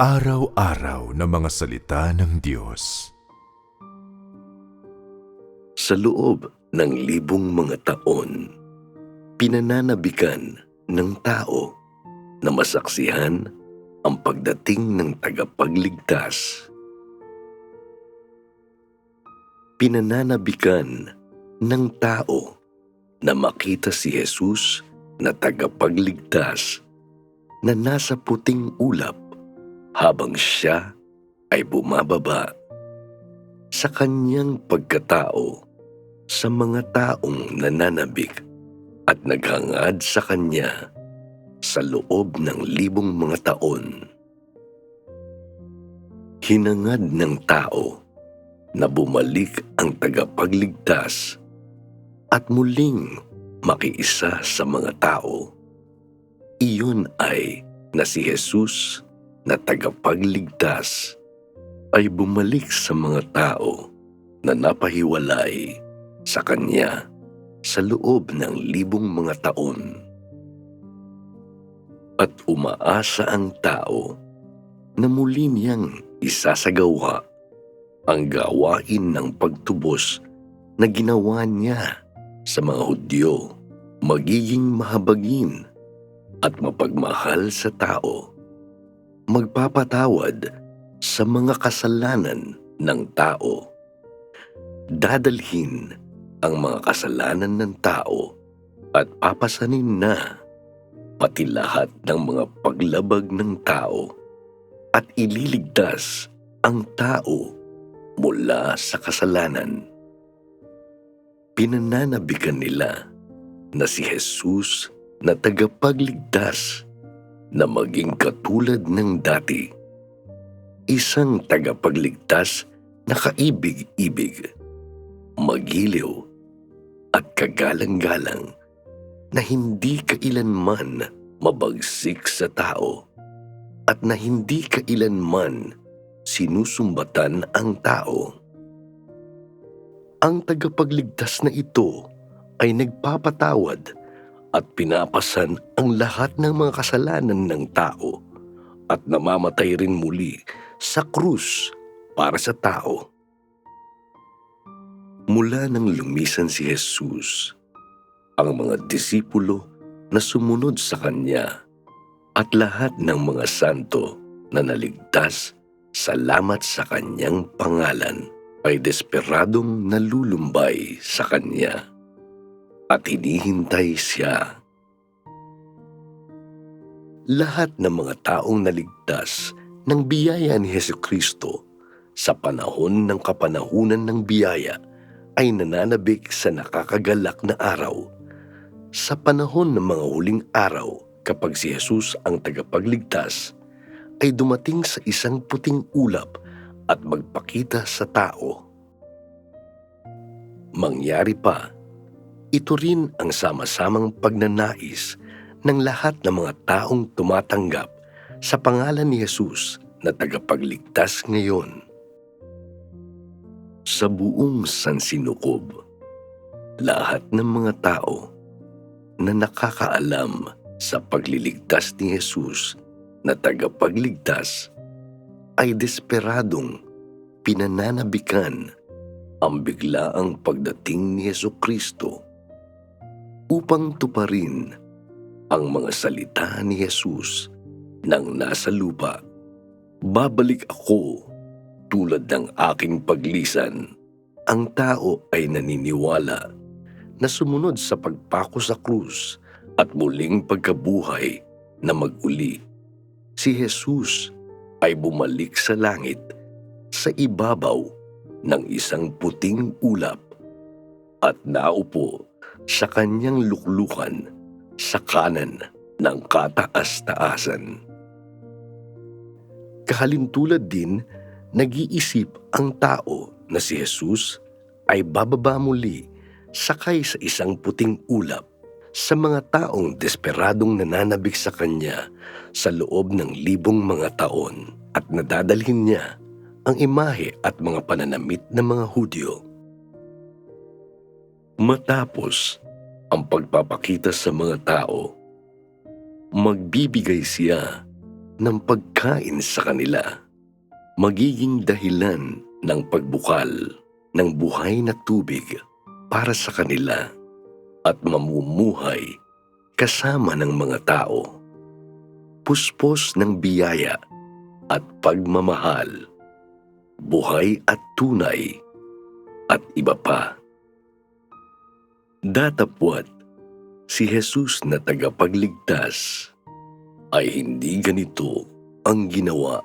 Pang-araw-araw na mga salita ng Diyos. Sa loob ng libong mga taon, pinananabikan ng tao na masaksihan ang pagdating ng tagapagligtas. Pinananabikan ng tao na makita si Jesus na tagapagligtas na nasa puting ulap habang siya ay bumababa sa kanyang pagkatao sa mga taong nananabik at naghangad sa kanya sa loob ng libong mga taon. Hinangad ng tao na bumalik ang tagapagligtas at muling makiisa sa mga tao. Iyon ay na si Jesus na tagapagligtas ay bumalik sa mga tao na napahiwalay sa Kanya sa loob ng libong mga taon. At umaasa ang tao na muli niyang isasagawa ang gawain ng pagtubos na ginawa niya sa mga Hudyo, magiging mahabagin at mapagmahal sa tao, magpapatawad sa mga kasalanan ng tao, dadalhin ang mga kasalanan ng tao at papasanin na pati lahat ng mga paglabag ng tao at ililigtas ang tao mula sa kasalanan. Pinananabikan nila na si Jesus na tagapagligtas na maging katulad ng dati. Isang tagapagligtas na kaibig-ibig, magiliw at kagalang-galang na hindi kailanman mabagsik sa tao at na hindi kailanman sinusumbatan ang tao. Ang tagapagligtas na ito ay nagpapatawad at pinapasan ang lahat ng mga kasalanan ng tao at namamatay rin muli sa krus para sa tao. Mula nang lumisan si Jesus, ang mga disipulo na sumunod sa Kanya at lahat ng mga santo na naligtas salamat sa Kanyang pangalan ay desperadong nalulumbay sa Kanya at hinihintay siya. Lahat ng mga taong naligtas ng biyaya ni Heso Kristo sa panahon ng kapanahunan ng biyaya ay nananabik sa nakakagalak na araw. Sa panahon ng mga huling araw kapag si Jesus ang tagapagligtas, ay dumating sa isang puting ulap at magpakita sa tao. Mangyari pa, ito rin ang sama-samang pagnanais ng lahat ng mga taong tumatanggap sa pangalan ni Jesus na tagapagligtas ngayon. Sa buong sansinukob, lahat ng mga tao na nakakaalam sa pagliligtas ni Jesus na tagapagligtas ay desperadong pinananabikan ang biglaang pagdating ni Yeso Kristo upang tuparin ang mga salita ni Jesus nang nasa lupa. Babalik ako tulad ng aking paglisan. Ang tao ay naniniwala na sumunod sa pagpako sa krus at muling pagkabuhay na maguli. Si Jesus ay bumalik sa langit sa ibabaw ng isang puting ulap at naupo sa kanyang luklukan sa kanan ng kataas-taasan. Kahalintulad din, nag-iisip ang tao na si Jesus ay bababa muli sakay sa isang puting ulap sa mga taong desperadong nananabik sa kanya sa loob ng libong mga taon at nadadalhin niya ang imahe at mga pananamit ng mga Hudyo. Matapos ang pagpapakita sa mga tao, magbibigay siya ng pagkain sa kanila. Magiging dahilan ng pagbukal ng buhay na tubig para sa kanila at mamumuhay kasama ng mga tao. Puspos ng biyaya at pagmamahal, buhay at tunay, at iba pa. Datapwat, si Jesus na tagapagligtas ay hindi ganito ang ginawa.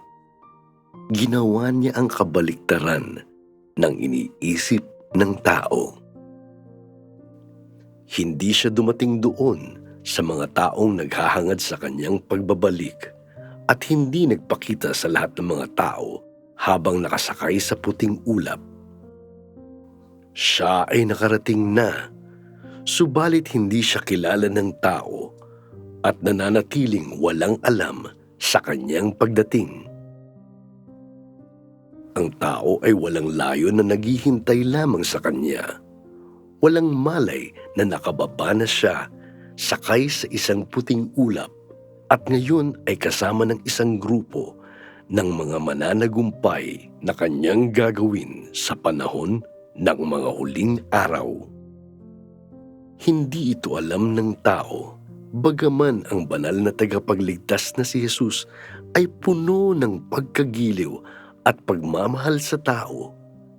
Ginawa niya ang kabaliktaran ng iniisip ng tao. Hindi siya dumating doon sa mga taong naghahangad sa kanyang pagbabalik at hindi nagpakita sa lahat ng mga tao habang nakasakay sa puting ulap. Siya ay nakarating na, subalit hindi siya kilala ng tao at nananatiling walang alam sa kanyang pagdating. Ang tao ay walang layo na naghihintay lamang sa kanya. Walang malay na nakababa na siya sakay sa isang puting ulap at ngayon ay kasama ng isang grupo ng mga mananagumpay na kanyang gagawin sa panahon ng mga huling araw. Hindi ito alam ng tao, bagaman ang banal na tagapagligtas na si Jesus ay puno ng pagkagiliw at pagmamahal sa tao.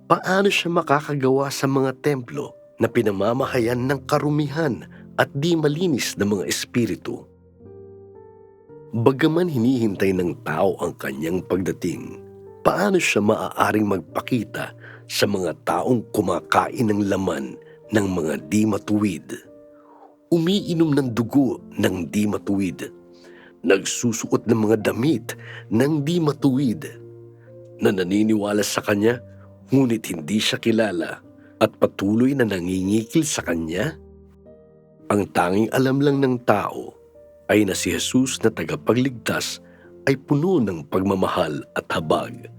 Paano siya makakagawa sa mga templo na pinamamahayan ng karumihan at di malinis na mga espiritu? Bagaman hinihintay ng tao ang kanyang pagdating, paano siya maaaring magpakita sa mga taong kumakain ng laman ng mga di matuwid? Umiinom ng dugo ng di matuwid, nagsusuot ng mga damit ng di matuwid, na naniniwala sa kanya ngunit hindi siya kilala at patuloy na nangingikil sa kanya? Ang tanging alam lang ng tao ay na si Jesus na tagapagligtas ay puno ng pagmamahal at habag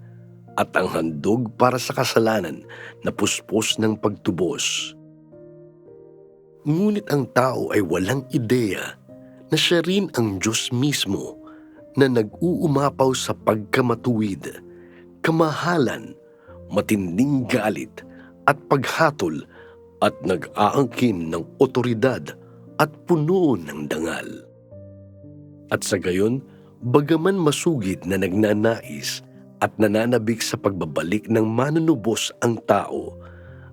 at ang handog para sa kasalanan na puspos ng pagtubos. Ngunit ang tao ay walang ideya na siya rin ang Diyos mismo na nag-uumapaw sa pagkamatuwid, kamahalan, matinding galit at paghatol at nag-aangkin ng otoridad at puno ng dangal. At sa gayon, bagaman masugid na nagnanais at nananabik sa pagbabalik ng manunubos ang tao,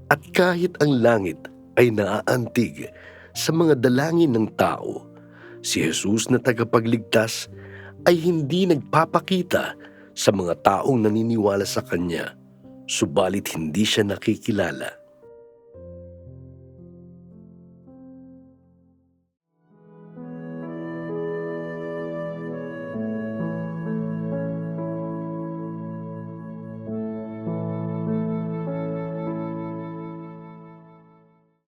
at kahit ang langit ay naaantig sa mga dalangin ng tao, si Jesus na tagapagligtas ay hindi nagpapakita sa mga taong naniniwala sa Kanya, subalit hindi siya nakikilala